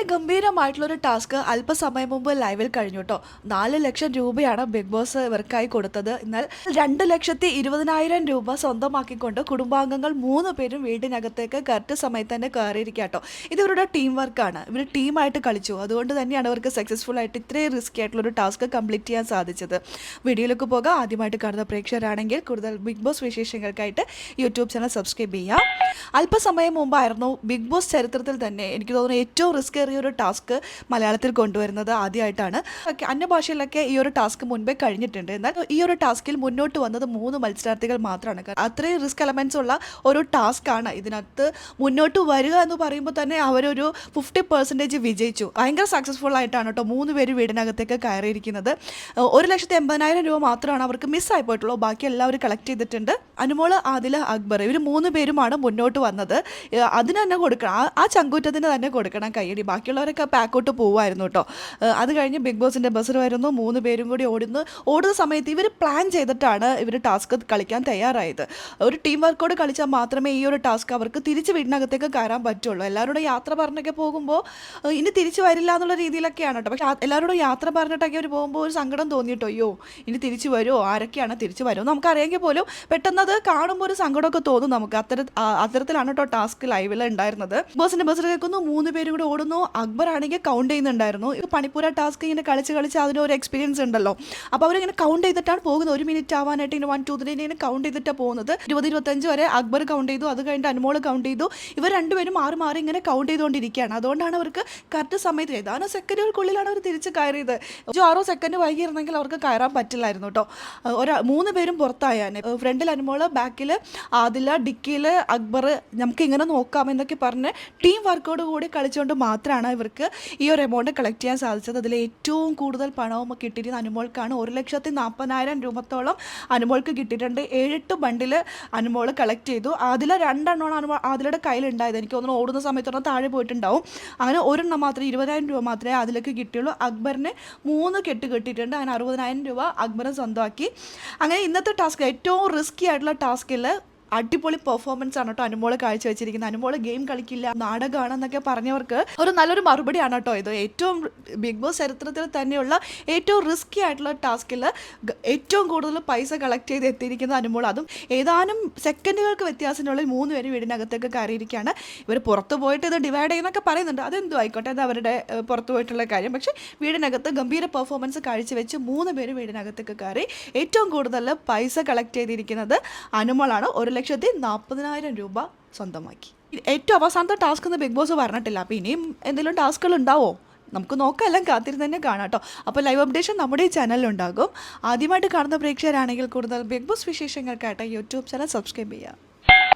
വളരെ ഗംഭീരമായിട്ടുള്ള ഒരു ടാസ്ക് അല്പസമയം മുമ്പ് ലൈവിൽ കഴിഞ്ഞു കേട്ടോ നാല് ലക്ഷം രൂപയാണ് ബിഗ് ബോസ് ഇവർക്കായി കൊടുത്തത്. എന്നാൽ രണ്ട് ലക്ഷത്തി ഇരുപതിനായിരം രൂപ സ്വന്തമാക്കിക്കൊണ്ട് കുടുംബാംഗങ്ങൾ മൂന്ന് പേരും വീടിനകത്തേക്ക് കറക്റ്റ് സമയത്ത് തന്നെ കയറിയിരിക്കുക കേട്ടോ ഇത് ടീം വർക്കാണ് ഇവർ ടീമായിട്ട് കളിച്ചു. അതുകൊണ്ട് തന്നെയാണ് അവർക്ക് സക്സസ്ഫുൾ ആയിട്ട് ഇത്രയും റിസ്ക് ആയിട്ടുള്ള ഒരു ടാസ്ക് കംപ്ലീറ്റ് ചെയ്യാൻ സാധിച്ചത്. വീഡിയോയിലേക്ക് പോകാം. ആദ്യമായിട്ട് കാണുന്ന പ്രേക്ഷകരാണെങ്കിൽ കൂടുതൽ ബിഗ് ബോസ് വിശേഷങ്ങൾക്കായിട്ട് യൂട്യൂബ് ചാനൽ സബ്സ്ക്രൈബ് ചെയ്യാം. അല്പസമയം മുമ്പായിരുന്നു ബിഗ് ബോസ് ചരിത്രത്തിൽ തന്നെ എനിക്ക് തോന്നുന്നു ഏറ്റവും റിസ്ക് ഏറിയ ഒരു ടാസ്ക് മലയാളത്തിൽ കൊണ്ടുവരുന്നത് ആദ്യമായിട്ടാണ്. അന്യഭാഷയിലൊക്കെ ഈ ഒരു ടാസ്ക് മുൻപേ കഴിഞ്ഞിട്ടുണ്ട്. എന്നാൽ ഈ ഒരു ടാസ്കിൽ മുന്നോട്ട് വന്നത് മൂന്ന് മത്സരാർത്ഥികൾ മാത്രമാണ്. അത്രയും റിസ്ക് എലമെൻസ് ഉള്ള ഒരു ടാസ്ക് ആണ് ഇതിനകത്ത് മുന്നോട്ട് വരിക എന്ന് പറയുമ്പോൾ തന്നെ അവരൊരു ഫിഫ്റ്റി പെർസെന്റേജ് വിജയിച്ചു. ഭയങ്കര സക്സസ്ഫുൾ ആയിട്ടാണ് കേട്ടോ മൂന്ന് പേര് വീടിനകത്തേക്ക് കയറിയിരിക്കുന്നത്. ഒരു ലക്ഷത്തി എൺപതിനായിരം രൂപ മാത്രമാണ് അവർക്ക് മിസ്സായി പോയിട്ടുള്ളൂ ബാക്കി എല്ലാവരും കളക്ട് ചെയ്തിട്ടുണ്ട്. അനുമോൾ ആദില അക്ബർ ഇവർ മൂന്ന് പേരുമാണ് മുന്നോട്ട് വന്നത്. അതിന് തന്നെ കൊടുക്കണം. ആ- ചങ്കൂറ്റത്തിന് തന്നെ കൊടുക്കണം കയ്യടി. ബാക്കിയുള്ളവരൊക്കെ പാക്കോട്ട് പോകുമായിരുന്നു കേട്ടോ. അത് കഴിഞ്ഞ് ബിഗ് ബോസിന്റെ ബസ്സിൽ വരുന്നു മൂന്ന് പേരും കൂടി ഓടുന്നു. ഓടുന്ന സമയത്ത് ഇവർ പ്ലാൻ ചെയ്തിട്ടാണ് ഇവർ ടാസ്ക് കളിക്കാൻ തയ്യാറായത്. ഒരു ടീം വർക്കോട് കളിച്ചാൽ മാത്രമേ ഈ ഒരു ടാസ്ക് അവർക്ക് തിരിച്ച് വീടിനകത്തേക്ക് കയറാൻ പറ്റുള്ളൂ. എല്ലാവരുടെ യാത്ര പറഞ്ഞൊക്കെ പോകുമ്പോൾ ഇനി തിരിച്ചു വരില്ല എന്നുള്ള രീതിയിലൊക്കെയാണ് കേട്ടോ. പക്ഷേ എല്ലാവരോടും യാത്ര പറഞ്ഞിട്ടൊക്കെ അവർ പോകുമ്പോൾ ഒരു സങ്കടം തോന്നിയിട്ടോ. അയ്യോ ഇനി തിരിച്ചു വരുമോ ആരൊക്കെയാണ് തിരിച്ചു വരുമോ നമുക്കറിയാമെങ്കിൽ പോലും പെട്ടെന്ന് അത് കാണുമ്പോൾ ഒരു സങ്കടമൊക്കെ തോന്നും നമുക്ക്. അത്തര അത്തരത്തിലാണ് കേട്ടോ ടാസ്ക് ലൈവിൽ ഉണ്ടായിരുന്നത്. ബോസിന്റെ ബസ്സിൽ കേൾക്കുന്നു മൂന്ന് പേരും കൂടെ ഓടുന്നു. അക്ബർ ആണെങ്കിൽ കൗണ്ട് ചെയ്യുന്നുണ്ടായിരുന്നു. ഇത് പണിപ്പുര ടാസ്ക് ഇങ്ങനെ കളിച്ച് കളിച്ച് അതിന് ഒരു എക്സ്പീരിയൻസ് ഉണ്ടല്ലോ. അപ്പോൾ അവരിങ്ങനെ കൗണ്ട് ചെയ്തിട്ടാണ് പോകുന്നത്. ഒരു മിനിറ്റ് ആവാനായിട്ട് ഇങ്ങനെ വൺ ടു ത്രീ ഇങ്ങനെ കൗണ്ട് ചെയ്തിട്ടാണ് പോകുന്നത്. ഇരുപത് ഇരുപത്തഞ്ച് വരെ അക്ബർ കൗണ്ട് ചെയ്തു. അത് കഴിഞ്ഞിട്ട് അനുമോൾ കൗണ്ട് ചെയ്തു. ഇവർ രണ്ടുപേരും മാറി മാറി ഇങ്ങനെ കൗണ്ട് ചെയ്തുകൊണ്ടിരിക്കുകയാണ്. അതുകൊണ്ടാണ് അവർക്ക് കറക്റ്റ് സമയത്ത് ഏതാനും സെക്കൻഡുകൾക്കുള്ളിലാണ് അവർ തിരിച്ച് കയറിയത്. ഒരു ആറോ സെക്കൻഡ് വൈകിയിരുന്നെങ്കിൽ അവർക്ക് കയറാൻ പറ്റില്ലായിരുന്നു കേട്ടോ. ഒരു മൂന്ന് പേരും പുറത്തായാൻ ഫ്രണ്ടിൽ അനുമോൾ ബാക്കിൽ ആദില ഡിക്കിയിൽ അക്ബർ നമുക്ക് ഇങ്ങനെ നോക്കാം എന്നൊക്കെ പറഞ്ഞ് ടീം വർക്കോട് കൂടി കളിച്ചുകൊണ്ട് മാത്രമാണ് ഇവർക്ക് ഈ ഒരു എമൗണ്ട് കളക്ട് ചെയ്യാൻ സാധിച്ചത്. അതിൽ ഏറ്റവും കൂടുതൽ പണവും കിട്ടിയിരുന്ന അനുമോൾക്കാണ് ഒരു ലക്ഷത്തി നാൽപ്പതിനായിരം രൂപത്തോളം അനുമോൾക്ക് കിട്ടിയിട്ടുണ്ട്. ഏഴെട്ട് ബണ്ടിൽ അനുമോൾ കളക്ട് ചെയ്തു. അതിൽ രണ്ടെണ്ണമാണ് അനുമോ അതിലൂടെ കയ്യിലുണ്ടായത്. എനിക്ക് തോന്നുന്നു ഓടുന്ന സമയത്തൊന്നും താഴെ പോയിട്ടുണ്ടാവും. അങ്ങനെ ഒരെണ്ണം മാത്രമേ ഇരുപതിനായിരം രൂപ മാത്രമേ അതിലേക്ക് കിട്ടിയുള്ളൂ. അക്ബറിന് മൂന്ന് കെട്ട് കിട്ടിയിട്ടുണ്ട്. അങ്ങനെ അറുപതിനായിരം രൂപ അക്ബറിന് സ്വന്തമാക്കി. അങ്ങനെ ഇന്നത്തെ ടാസ്ക് ഏറ്റവും റിസ്കി ആയിട്ടുള്ള ടാസ്കിൽ അടിപൊളി പെർഫോമൻസ് ആണ് കേട്ടോ അനുമോൾ കാഴ്ചവെച്ചിരിക്കുന്നത്. അനുമോൾ ഗെയിം കളിക്കില്ല നാടകമാണെന്നൊക്കെ പറഞ്ഞവർക്ക് ഒരു നല്ലൊരു മറുപടിയാണ് കേട്ടോ ഇത്. ഏറ്റവും ബിഗ് ബോസ് ചരിത്രത്തിൽ തന്നെയുള്ള ഏറ്റവും റിസ്കി ആയിട്ടുള്ള ടാസ്കിൽ ഏറ്റവും കൂടുതൽ പൈസ കളക്ട് ചെയ്ത് എത്തിയിരിക്കുന്ന അനുമോൾ അതും ഏതാനും സെക്കൻഡുകൾക്ക് വ്യത്യാസത്തിനുള്ളിൽ മൂന്ന് പേര് വീടിനകത്തേക്ക് കയറിയിരിക്കുകയാണ്. ഇവർ പുറത്ത് പോയിട്ട് ഇത് ഡിവൈഡ് ചെയ്യുന്നൊക്കെ പറയുന്നുണ്ട്. അതെന്തോ ആയിക്കോട്ടെ അത് അവരുടെ പുറത്തു പോയിട്ടുള്ള കാര്യം. പക്ഷേ വീടിനകത്ത് ഗംഭീര പെർഫോമൻസ് കാഴ്ചവെച്ച് മൂന്ന് പേര് വീടിനകത്തേക്ക് കയറി ഏറ്റവും കൂടുതൽ പൈസ കളക്ട് ചെയ്തിരിക്കുന്നത് അനുമോളാണ്. ഒരു ലക്ഷത്തി നാൽപ്പതിനായിരം രൂപ സ്വന്തമാക്കി. ഏറ്റവും അവസാനത്തെ ടാസ്ക് എന്ന് ബിഗ് ബോസ് പറഞ്ഞിട്ടില്ല. അപ്പോൾ ഇനിയും എന്തെങ്കിലും ടാസ്കുകൾ ഉണ്ടാവോ? നമുക്ക് നോക്കാം. എല്ലാം കാത്തിരുന്ന് തന്നെ കാണാം കേട്ടോ. അപ്പോൾ ലൈവ് അപ്ഡേഷൻ നമ്മുടെ ഈ ചാനലിലുണ്ടാകും ആദ്യമായിട്ട് കാണുന്ന പ്രേക്ഷകരാണെങ്കിൽ കൂടുതൽ ബിഗ് ബോസ് വിശേഷങ്ങൾക്കായിട്ട് യൂട്യൂബ് ചാനൽ സബ്സ്ക്രൈബ് ചെയ്യുക.